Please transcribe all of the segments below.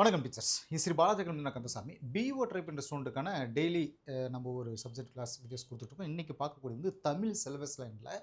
வணக்கம் டீச்சர்ஸ். ஸ்ரீ பாலாஜகன் கந்தசாமி. பிஓ ட்ரைப் என்ற ஸ்டூடெண்ட்டுக்கான டெய்லி நம்ம ஒரு சப்ஜெக்ட் கிளாஸ் வீடியோஸ் கொடுத்துட்ருக்கோம் இன்றைக்கி பார்க்கக்கூடியது வந்து தமிழ் சிலபஸ் லைனில்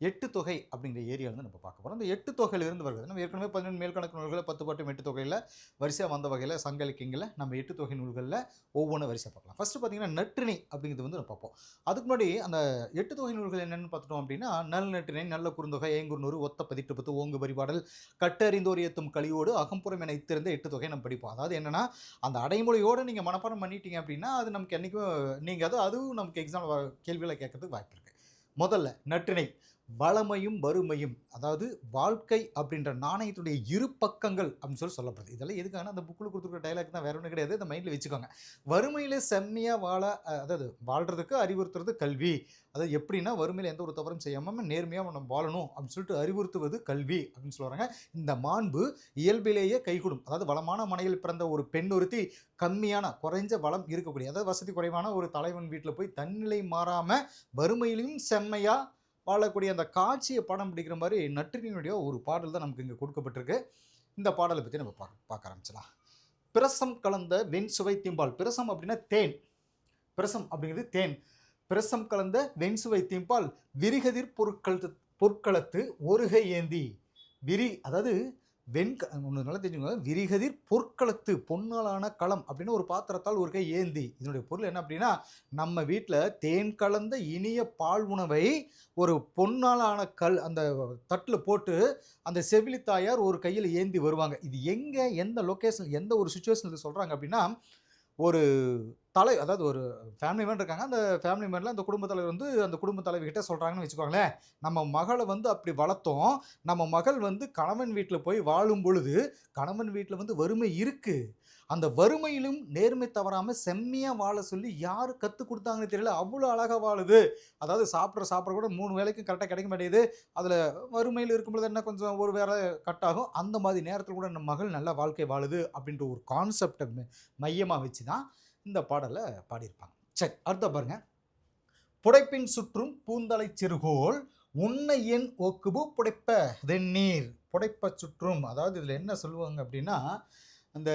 எட்டு தொகை அப்படிங்கிற ஏரியா வந்து நம்ம பார்க்க போகிறோம் அந்த எட்டு தொகையிலிருந்து வருது. வருகிறது நம்ம ஏற்கனவே பதினெண்டு மேல்கணக்கு நூல்களில் பத்து பாட்டும் எட்டு தொகையில் வரிசையாக வந்த வகையில் சங்க இலக்கியங்களில் நம்ம எட்டு தொகை நூல்களில் ஒவ்வொன்றும் வரிசையாக பார்க்கலாம். ஃபஸ்ட்டு பார்த்தீங்கன்னா நற்றிணை அப்படிங்கிறது வந்து நம்ம பார்ப்போம். அதுக்கு முன்னாடி அந்த எட்டு தொகை நூல்கள் என்னென்னு பார்த்துட்டோம் அப்படின்னா நல் நற்றிணை நல்ல குறுந்தொகை ஏங்குறுநூறு ஒத்த பதிட்டு பத்து ஓங்கு பரிபாடல் கட்டறிந்தோர் ஏத்தும் கலியோடு அகம்புறம் என இத்திருந்த எட்டு தொகை நம்ம படிப்போம். அதாவது என்னன்னா அந்த அடைமொழியோடு நீங்கள் மனப்பாடம் பண்ணிட்டீங்க அப்படின்னா அது நமக்கு என்றைக்கும் நீங்கள் அது அதுவும் நமக்கு எக்ஸாம் கேள்விகளை கேட்கறதுக்கு வாய்ப்பு இருக்குது முதல்ல நற்றிணை. வளமையும் வறுமையும் அதாவது வாழ்க்கை அப்படின்ற நாணயத்துடைய இரு பக்கங்கள் அப்படின்னு சொல்லி சொல்லப்படுது. இதெல்லாம் எதுக்கான அந்த புக்கில் கொடுத்துருக்க டைலாக் தான் வேற ஒன்றும் கிடையாது. இந்த மைண்டில் வச்சுக்கோங்க. வறுமையில் செம்மையாக வாழ அதாவது வாழ்கிறதுக்கு அறிவுறுத்துறது கல்வி. அதாவது எப்படின்னா வறுமையில் எந்த ஒரு தவறும் செய்யாமல் நேர்மையாக நம்ம வாழணும் அப்படின்னு சொல்லிட்டு அறிவுறுத்துவது கல்வி அப்படின்னு சொல்கிறாங்க இந்த மாண்பு இயல்பிலேயே கைகூடும் அதாவது வளமான மனையில் பிறந்த ஒரு பெண் ஒருத்தி கம்மியான குறைஞ்ச வளம் இருக்கக்கூடிய அதாவது வசதி குறைவான ஒரு தலைவன் வீட்டில் போய் தன்னிலை மாறாமல் வறுமையிலையும் செம்மையாக வாழக்கூடிய அந்த காட்சியை படம் பிடிக்கிற மாதிரி நற்றினுடைய ஒரு பாடல் தான் நமக்கு இங்கே கொடுக்கப்பட்டிருக்கு. இந்த பாடலை பற்றி நம்ம பார்க்க பார்க்க ஆரம்பிச்சலாம் பிரசம் கலந்த வெண் சுவை திம்பால். பிரசம் அப்படின்னா தேன். பிரசம் அப்படிங்கிறது தேன். பிரசம் கலந்த வெண் சுவை தீம்பால் விரிகதிர் பொருட்கள் பொற்களத்து ஒருகை ஏந்தி விரி அதாவது வெண்க ஒன்று நல்லா தெரிஞ்சுக்கோங்க. விரிகதிர் பொற்களத்து பொன்னாலான களம் அப்படின்னு ஒரு பாத்திரத்தால் ஒரு கை ஏந்தி. இதனுடைய பொருள் என்ன அப்படின்னா நம்ம வீட்டில் தேன் கலந்த இனிய பால் உணவை ஒரு பொன்னாலான கல் அந்த தட்டில் போட்டு அந்த செவிலி தாயார் ஒரு கையில் ஏந்தி வருவாங்க. இது எங்கே எந்த லொக்கேஷன் எந்த ஒரு சுச்சுவேஷனில் சொல்கிறாங்க அப்படின்னா ஒரு தலை அதாவது ஒரு ஃபேமிலி மேன் இருக்காங்க. அந்த ஃபேமிலி மேனில் அந்த குடும்ப தலைவர் வந்து அந்த குடும்ப தலைவர்கிட்ட சொல்கிறாங்கன்னு வச்சுக்கோங்களேன். நம்ம மகளை வந்து அப்படி வளர்த்தோம். நம்ம மகள் வந்து கணவன் வீட்டில் போய் வாழும் பொழுது கணவன் வீட்டில் வந்து வறுமை இருக்குது அந்த வறுமையிலும் நேர்மை தவறாமல் செம்மையாக வாழ சொல்லி யார் கற்றுக் கொடுத்தாங்கன்னு தெரியல. அவ்வளோ அழகாக வாழுது. அதாவது சாப்பிட்ற சாப்பிட்ற கூட மூணு வேளைக்கும் கரெக்டாக கிடைக்க மாட்டேங்குது. அதில் வறுமையில் இருக்கும்பொழுது என்ன கொஞ்சம் ஒரு வேலை கட் ஆகும். அந்த மாதிரி நேரத்தில் கூட நம்ம மகள் நல்ல வாழ்க்கை வாழுது அப்படின்ற ஒரு கான்செப்டை மையமாக வச்சு தான் இந்த பாடலை பாடியிருப்பாங்க. சரி அடுத்த பாருங்கள் புடைப்பின் சுற்றும் பூந்தலை சிறுகோள் உன்னை என் ஒக்குபு புடைப்ப தென்னீர் புடைப்ப சுற்றும். அதாவது இதில் என்ன சொல்லுவாங்க அப்படின்னா அந்த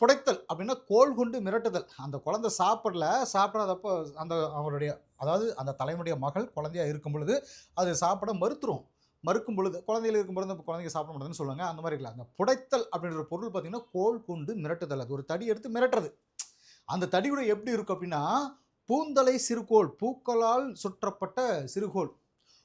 புடைத்தல் அப்படின்னா கோல் கொண்டு மிரட்டுதல். அந்த குழந்தை சாப்பிடல சாப்பிடாதப்போ அந்த அவருடைய அதாவது அந்த தலைவனுடைய மகள் குழந்தையா இருக்கும் பொழுது அது சாப்பிட மறுத்துரும். மறுக்கும் பொழுது குழந்தைகள் இருக்கும் பொழுது அந்த குழந்தைங்க சாப்பிட மாட்டேன்னு சொல்லுவாங்க. அந்த மாதிரி இல்லை. அந்த புடைத்தல் அப்படின்ற பொருள் பார்த்திங்கன்னா கோல் கொண்டு மிரட்டுதல். அது ஒரு தடி எடுத்து மிரட்டுறது. அந்த தடியோட எப்படி இருக்கும் அப்படின்னா பூந்தலை சிறுகோள் பூக்களால் சுற்றப்பட்ட சிறுகோள்.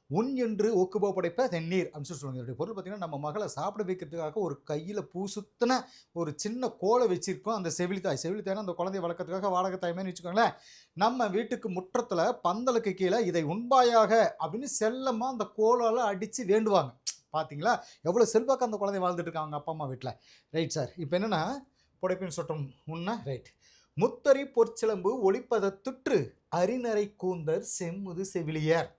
உன் என்று ஒக்குபோ படைப்ப தென்னீர் அப்படின்னு சொல்லி சொல்லுவாங்க. இதோடைய பொருள் பார்த்தீங்கன்னா நம்ம மகளை சாப்பிட வைக்கிறதுக்காக ஒரு கையில் பூ சுத்தின ஒரு சின்ன கோலை வச்சிருக்கோம். அந்த செவிலித்தாய் செவிலித்தாய்னா அந்த குழந்தைய வளர்க்கறதுக்காக வாடகை தாய்மேனு வச்சுக்கோங்களேன். நம்ம வீட்டுக்கு முற்றத்தில் பந்தலுக்கு கீழே இதை உண்பாயாக அப்படின்னு செல்லமாக அந்த கோலால் அடித்து வேண்டுவாங்க. பார்த்தீங்களா எவ்வளோ செல்வாக்கு அந்த குழந்தை வாழ்ந்துட்டு இருக்காங்க அப்பா அம்மா வீட்டில். ரைட் சார் இப்போ என்னென்னா புடைப்பின் சொட்டம் முன்னா ரைட் முத்தரி பொற்சிலம்பு ஒளிப்பத துற்று அரிநரை கூந்தர் செம்முது செவிலியர்.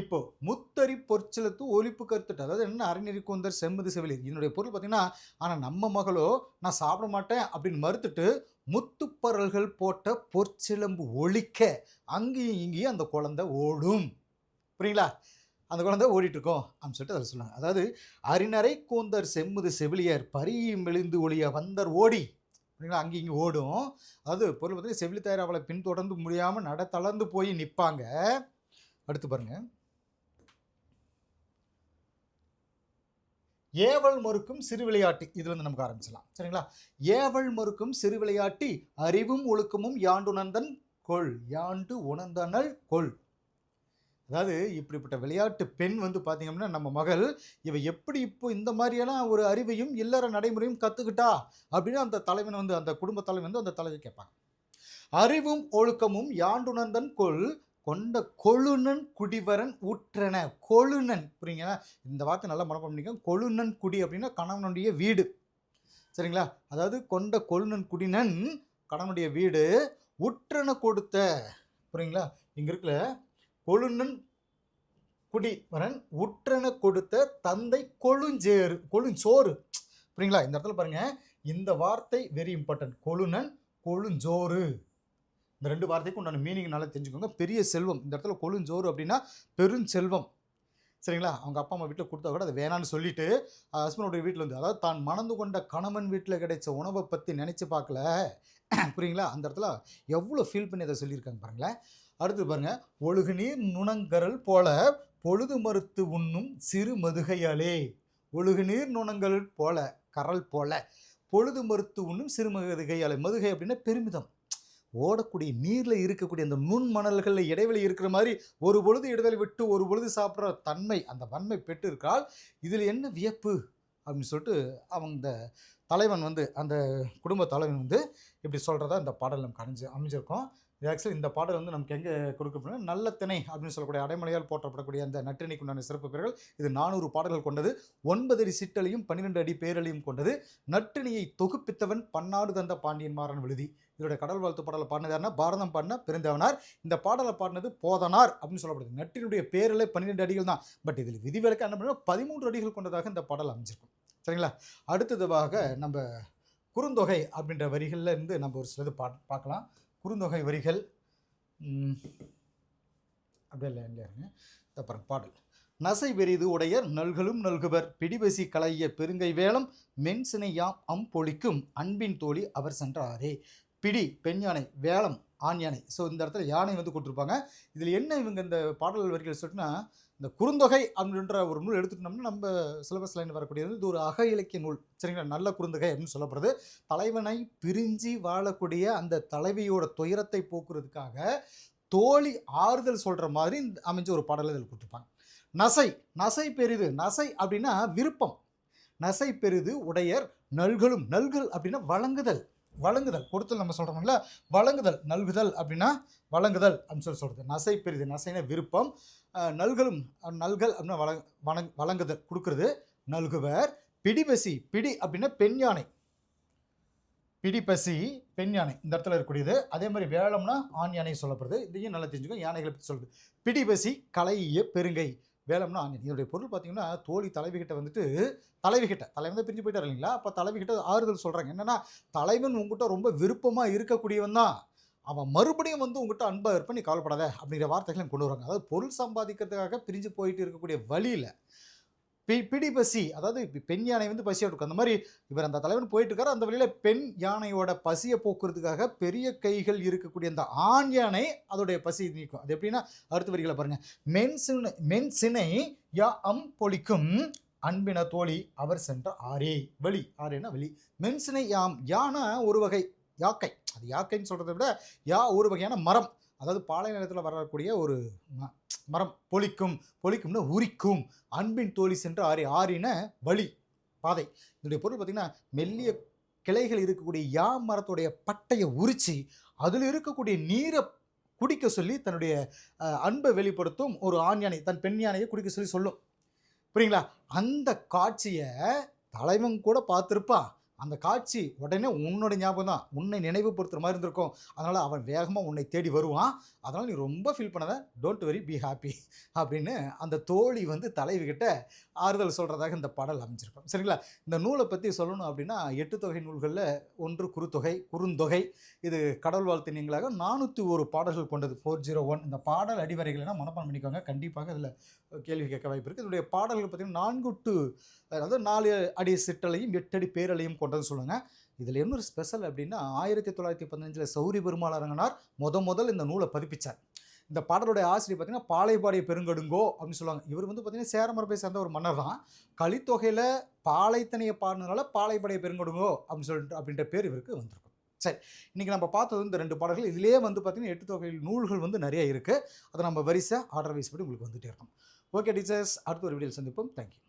இப்போ முத்தறி பொற்சிலத்து ஒழிப்பு கருத்துட்டு அதாவது என்ன அரைநெறி கூந்தர் செம்முது செவிலியர்? இதனுடைய பொருள் பார்த்தீங்கன்னா ஆனால் நம்ம மகளோ நான் சாப்பிட மாட்டேன் அப்படின்னு மறுத்துட்டு முத்துப்பரல்கள் போட்ட பொற்சிலம்பு ஒழிக்க அங்கேயும் இங்கேயும் அந்த குழந்தை ஓடும். புரியுங்களா? அந்த குழந்தை ஓடிட்டுருக்கோம் அப்படின்னு சொல்லிட்டு அதில் சொல்லுவாங்க. அதாவது அரிநரை கூந்தர் செம்முது செவிலியர் பரியும் மெலிந்து ஒளிய வந்தர் ஓடி. அப்படிங்களா அங்கே இங்கே ஓடும். அதாவது பொருள் பார்த்தீங்கன்னா செவிலித்தாயர் அவளை பின்தொடர்ந்து முடியாமல் நட தளர்ந்து போய் நிற்பாங்க. அடுத்து பாருங்கள் ஏவல் மறுக்கும் சிறு விளையாட்டு. இது வந்து நமக்கு ஆரம்பிச்சலாம் சரிங்களா? ஏவல் மறுக்கும் சிறு விளையாட்டி அறிவும் ஒழுக்கமும் யாண்டுணர்ந்தன் கொள். யாண்டு உணர்ந்தனள் கொள். அதாவது இப்படிப்பட்ட விளையாட்டு பெண் வந்து பார்த்திங்க அப்படின்னா நம்ம மகள் இவ எப்படி இப்போ இந்த மாதிரியெல்லாம் ஒரு அறிவையும் இல்லற நடைமுறையும் கற்றுக்கிட்டா அப்படின்னு அந்த தலைவன் வந்து அந்த குடும்ப தலைவன் வந்து அந்த தலைவர் கேட்பாங்க. அறிவும் ஒழுக்கமும் யாண்டுணர்ந்தன் கொள். கொண்ட கொழுநன் குடிவரன் உற்றன கொழுநன் புரியுங்களா? இந்த வார்த்தை நல்லா மனப்பாடம் பண்ணிக்கோங்க. கொழுநன் குடி அப்படின்னா கணவனுடைய வீடு. சரிங்களா? அதாவது கொண்ட கொழுநன் குடினன் கணவனுடைய வீடு உற்றன கொடுத்த. புரியுங்களா? இங்கே இருக்கிற கொழுநன் குடிவரன் உற்றன கொடுத்த தந்தை கொழுஞ்சேறு கொழுஞ்சோறு. புரியுங்களா? இந்த இடத்துல பாருங்கள் இந்த வார்த்தை வெரி இம்பார்ட்டன்ட் கொழுநன் கொழுஞ்சோறு. இந்த ரெண்டு வார்த்தைக்கும் உண்டான மீனிங் நல்லா தெரிஞ்சுக்கோங்க. பெரிய செல்வம். இந்த இடத்துல கொழுஞ்சோறு அப்படின்னா பெருஞ்செல்வம். சரிங்களா? அவங்க அப்பா அம்மா வீட்டில் கொடுத்தா கூட அதை வேணான்னு சொல்லிட்டு ஹஸ்பண்டோடைய வீட்டில் வந்து அதாவது தான் மணந்து கொண்ட கணவன் வீட்டில் கிடைச்ச உணவை பற்றி நினச்சி பார்க்கல. புரியுங்களா? அந்த இடத்துல எவ்வளோ ஃபீல் பண்ணி அதை சொல்லியிருக்காங்க பாருங்களேன். அடுத்து பாருங்கள் ஒழுகு நீர் நுணங்கரல் போல பொழுது மறுத்து உண்ணும் சிறு மதுகையாலே. ஒழுகு நீர் நுணங்கல் போல கரல் போல பொழுது மறுத்து உண்ணும் சிறு மதுகையாலே. மதுகை அப்படின்னா பெருமிதம். ஓடக்கூடிய நீரில் இருக்கக்கூடிய அந்த நுண் மணல்களில் இடைவெளி இருக்கிற மாதிரி ஒரு பொழுது இடைவெளி விட்டு ஒரு பொழுது சாப்பிட்ற தன்மை அந்த வன்மை பெற்று இருக்கால் இதில் என்ன வியப்பு அப்படின்னு சொல்லிட்டு அவங்க இந்த தலைவன் வந்து அந்த குடும்ப தலைவன் வந்து இப்படி சொல்கிறதா இந்த பாடல் நமக்கு அமைஞ்சு அமைஞ்சிருக்கோம். இது ஆக்சுவலி இந்த பாடல் வந்து நமக்கு எங்கே கொடுக்கப்படும் நல்ல திணை அப்படின்னு சொல்லக்கூடிய அடைமலையால் போற்றப்படக்கூடிய அந்த நற்றினைக்கு உண்டான சிறப்பு பெயர்கள். இது நானூறு பாடல்கள் கொண்டது. ஒன்பது அடி சிட்டலையும் பன்னிரெண்டு அடி பேரலையும் கொண்டது. நற்றிணையை தொகுப்பித்தவன் பன்னாடு தந்த பாண்டியன் மாறன் விழுதி. இதோட கடல் வாழ்த்து பாடலை பாடினதாருன்னா பாரதம் பாடின பெருந்தவனார். இந்த பாடலை பாடினது போதனார் அப்படின்னு சொல்லப்படுது. நட்டினுடைய பேரில் பன்னிரெண்டு அடிகள் தான். பட் இதில் விதிவிலக்கு என்ன பண்ணுவோம் பதிமூன்று அடிகள் கொண்டதாக இந்த பாடல் அமைஞ்சிருக்கும். சரிங்களா? அடுத்ததுவாக நம்ம குறுந்தொகை அப்படின்ற வரிகளில் இருந்து நம்ம ஒரு சிலது பா பார்க்கலாம். குறுந்தொகை வரிகள். அப்படியே இல்லை இல்லையாருங்க பாடல். நசை பெரிது உடையர் நல்களும் நல்குவர். பிடிபசி களைய பெருங்கை வேளம். மென்சினையாம் யாம் அம் பொழிக்கும் அன்பின் தோழி அவர் சென்றாரே. பிடி பெண் யானை வேளம். ஆண் யானை. ஸோ இந்த இடத்துல யானை வந்து கொடுத்துருப்பாங்க. இதில் என்ன இவங்க இந்த பாடல் வரிகள் சொல்லிட்டுனா இந்த குறுந்தொகை அப்படின்ற ஒரு நூல் எடுத்துட்டோம்னா நம்ம சிலபஸ் லைன் வரக்கூடியது இது ஒரு அக இலக்கிய நூல். சரிங்களா? நல்ல குறுந்தொகை அப்படின்னு சொல்லப்படுது. தலைவனை பிரிஞ்சு வாழக்கூடிய அந்த தலைவியோட துயரத்தை போக்குறதுக்காக தோழி ஆறுதல் சொல்கிற மாதிரி இந்த அமைஞ்ச ஒரு பாடலை இதில் கொடுத்துருப்பாங்க. நசை நசை பெரிது. நசை அப்படின்னா விருப்பம். நசை பெரிது உடையர் நல்களும் நல்கள் அப்படின்னா வழங்குதல். வழங்குதல் கொடுத்தல் நம்ம சொல்கிறோம்ல வழங்குதல் நல்குதல் அப்படின்னா வழங்குதல் அப்படின்னு சொல்லி சொல்கிறது நசை பெரிது நசைன விருப்பம். நல்களும் நல்கள் அப்படின்னா வழங் வணங் வழங்குதல் கொடுக்கறது. நல்குவர் பிடிபசி பிடி அப்படின்னா பெண் யானை. பிடிப்பசி பெண் யானை இந்த இடத்துல இருக்கக்கூடியது. அதே மாதிரி வேளம்னா ஆண் யானை சொல்லப்படுது. இதையும் நல்லா தெரிஞ்சுக்கோ யானைகளை பற்றி சொல்லுது பிடிபசி கலைய பெருங்கை. வேலம்னா ஆண் இதனுடைய பொருள் பார்த்தீங்கன்னா தோழி தலைவிகிட்ட வந்துட்டு தலைவிகிட்ட தலைவன் தான் பிரிஞ்சு போயிட்டார் இல்லைங்களா? அப்போ தலைவிகிட்ட ஆறுதல் சொல்கிறாங்க என்னென்னா தலைவன் உங்ககிட்ட ரொம்ப விருப்பமாக இருக்கக்கூடியவன் தான். அவன் மறுபடியும் வந்து உங்ககிட்ட அன்பாக இருப்பேன் நீ கவலைப்படாத அப்படிங்கிற வார்த்தைகளை கொண்டு வராங்க. அதாவது பொருள் சம்பாதிக்கிறதுக்காக பிரிஞ்சு போயிட்டு இருக்கக்கூடிய வழியில் பி பிடி பசி அதாவது பெண் யானை வந்து பசியாக இருக்கும். அந்த மாதிரி இவர் அந்த தலைவன் போயிட்டு இருக்காரு அந்த வழியில் பெண் யானையோட பசியை போக்குறதுக்காக பெரிய கைகள் இருக்கக்கூடிய அந்த ஆண் யானை அதோடைய பசி நீக்கும். அது எப்படின்னா அடுத்த வரிகளை பாருங்கள் மென் சினை மென் சினை யா அம் பொழிக்கும் அன்பின தோழி அவர் சென்ற ஆரே வெளி ஆரேனா வெளி மென்சினை யாம் யானா ஒரு வகை யாக்கை. அது யாக்கைன்னு சொல்கிறத விட யா ஒரு வகையான மரம். அதாவது பாலை நிலத்தில் வரக்கூடிய ஒரு ம- மரம் பொலிக்கும் பொலிக்கும்னா உரிக்கும் அன்பின் தோழி சென்று ஆரி ஆறின வழி பாதை. இதனுடைய பொருள் பார்த்திங்கன்னா மெல்லிய கிளைகள் இருக்கக்கூடிய யா மரத்துடைய பட்டையை உரித்து அதில் இருக்கக்கூடிய நீரை குடிக்க சொல்லி தன்னுடைய அன்பை வெளிப்படுத்தும் ஒரு ஆண் யானை தன் பெண் யானையை குடிக்க சொல்லி சொல்லும். புரியுங்களா? அந்த காட்சியை தலைவன் கூட பார்த்துருப்பா அந்த காட்சி உடனே உன்னோட ஞாபகம் தான். உன்னை நினைவுபடுத்துகிற மாதிரி இருந்திருக்கும். அதனால் அவன் வேகமாக உன்னை தேடி வருவான். அதனால் நீ ரொம்ப ஃபீல் பண்ணாத. டோன்ட் வெரி பி ஹாப்பி அப்படின்னு அந்த தோழி வந்து தலைவிகிட்ட ஆறுதல் சொல்கிறதாக இந்த பாடல் அமைஞ்சிருப்பான் சரிங்களா? இந்த நூலை பற்றி சொல்லணும் அப்படின்னா எட்டு தொகை நூல்களில் ஒன்று குறுத்தொகை குறுந்தொகை. இது கடவுள் வாழ்த்து நீங்களாக நானூற்றி ஒரு பாடல்கள் கொண்டது. ஃபோர் ஜீரோ ஒன் இந்த பாடல் அடிவரைகள்னா மனப்பான் பண்ணிக்கோங்க. கண்டிப்பாக இதில் கேள்வி கேட்க வாய்ப்பு இருக்குது இதனுடைய பாடல்கள் பார்த்தீங்கன்னா நான்கு டு அதாவது நாலு அடி சிற்றலையும் எட்டடி பேரலையும் கொண்டு கொண்டதுன்னு சொல்லுங்கள் இதில் என்ன ஒரு ஸ்பெஷல் அப்படின்னா ஆயிரத்தி தொள்ளாயிரத்தி பதினஞ்சில் சௌரி பெருமாள் அரங்கனார் முத முதல் இந்த நூலை பதிப்பிச்சார். இந்த பாடலுடைய ஆசிரியர் பார்த்திங்கன்னா பாளையப்பாடிய பெருங்கடுங்கோ அப்படின்னு சொல்லுவாங்க. இவர் வந்து பார்த்திங்கன்னா சேரமரபை சேர்ந்த ஒரு மன்னர் தான். கலித்தொகையில் பாளைத்தனையை பாடினதுனால பாளையப்பாடிய பெருங்கடுங்கோ அப்படின்னு சொல்லிட்டு அப்படின்ற பேர் இவருக்கு வந்திருக்கும். சரி இன்றைக்கி நம்ம பார்த்தது இந்த ரெண்டு பாடல்கள் இதிலே வந்து பார்த்தீங்கன்னா எட்டு தொகையில் நூல்கள் வந்து நிறைய இருக்குது அதை நம்ம வரிசை ஆர்டர் வைஸ் படி உங்களுக்கு வந்துட்டே இருக்கும். ஓகே டீச்சர்ஸ் அடுத்த ஒரு வீடியோ சந்திப்போம். தேங்க்யூ